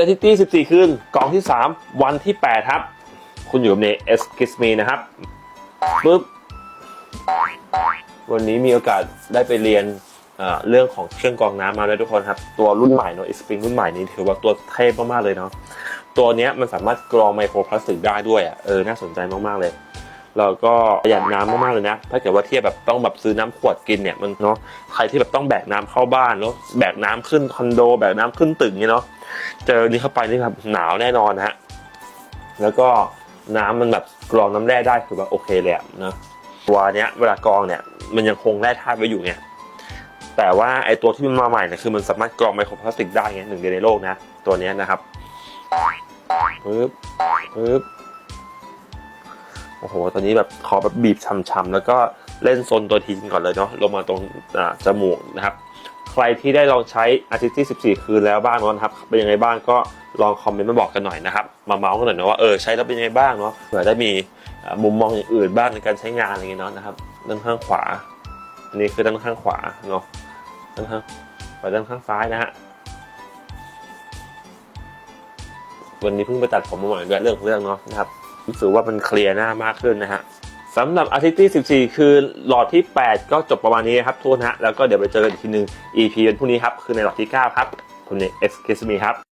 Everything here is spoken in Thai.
อาทิตย์ที่14คืนกองที่ 3 วันที่ 8 ครับ คุณอยู่กับเน e s k i s Me นะครับปึ๊บวันนี้มีโอกาสได้ไปเรียนเรื่องของเครื่องกรองน้ำมาด้วยทุกคนครับ ตัวรุ่นใหม่เนาะ s p r i n g รุ่นใหม่นี้ถือว่าตัวเทพมากๆเลยเนาะตัวนี้มันสามารถกรองไมโครพลาสติกได้ด้วยอะเออน่าสนใจมากๆเลยแล้วก็ประหยัดน้ำมากๆเลยนะ ถ้าเกิดว่าเทียบแบบต้องแบบซื้อน้ำขวดกินเนี่ยมันเนาะ ใครที่แบบต้องแบกน้ำเข้าบ้านแล้วแบกน้ำขึ้นคอนโด แบกน้ำขึ้นตึกเนี่ยเนาะ เจอนี้เข้าไปนี่ครับหนาวแน่นอนนะฮะแล้วก็น้ำมันแบบกรองน้ำแร่ได้คือว่าโอเคเลยอะนะตัวเนี้ยเวลากรองเนี่ยมันยังคงแร่ธาตุไว้อยู่ไงแต่ว่าไอตัวที่มันมาใหม่เนี่ยคือมันสามารถกรองไมโครพลาสติกได้ไงหนึ่งเดียวในโลกนะตัวเนี้ยนะครับปึ๊บปึ๊บโอ้โหตอนนี้แบบขอแบบบีบช่ำๆแล้วก็เล่นโซนตัวทีนก่อนเลยเนาะลงมาตรงจมูกนะครับ ใครที่ได้ลองใช้อาทิตย์ที่14 คืนแล้วบ้างเนาะนะครับเป็นยังไงบ้างก็ลองคอมเมนต์มาบอกกันหน่อยนะครับ มาเมาส์กันหน่อยนะว่าเออใช้แล้วเป็นยังไงบ้างเนาะเผื่อได้มีมุมมองอย่างอื่นบ้างในการใช้งานอะไรเงี้ยเนาะนะครับด้านข้างขวา อันนี้คือด้านข้างขวาเนาะด้านข้างไปด้านข้างซ้ายนะฮะวันนี้เพิ่งไปตัดผมมาใหม่ด้วยเรื่องของเรื่องเนาะนะครับรู้สึกว่ามันเคลียร์หน้ามากขึ้นนะฮะ สำหรับอาทิตย์ที่14 คือหลอดที่ 8 ก็จบประมาณนี้ครับทุกคนฮะแล้วก็เดี๋ยวไปเจอกันอีกทีหนึ่ง EP วันพรุ่งนี้ครับ คือในหลอดที่ 9 ครับคุณเอก Excuse me ครับ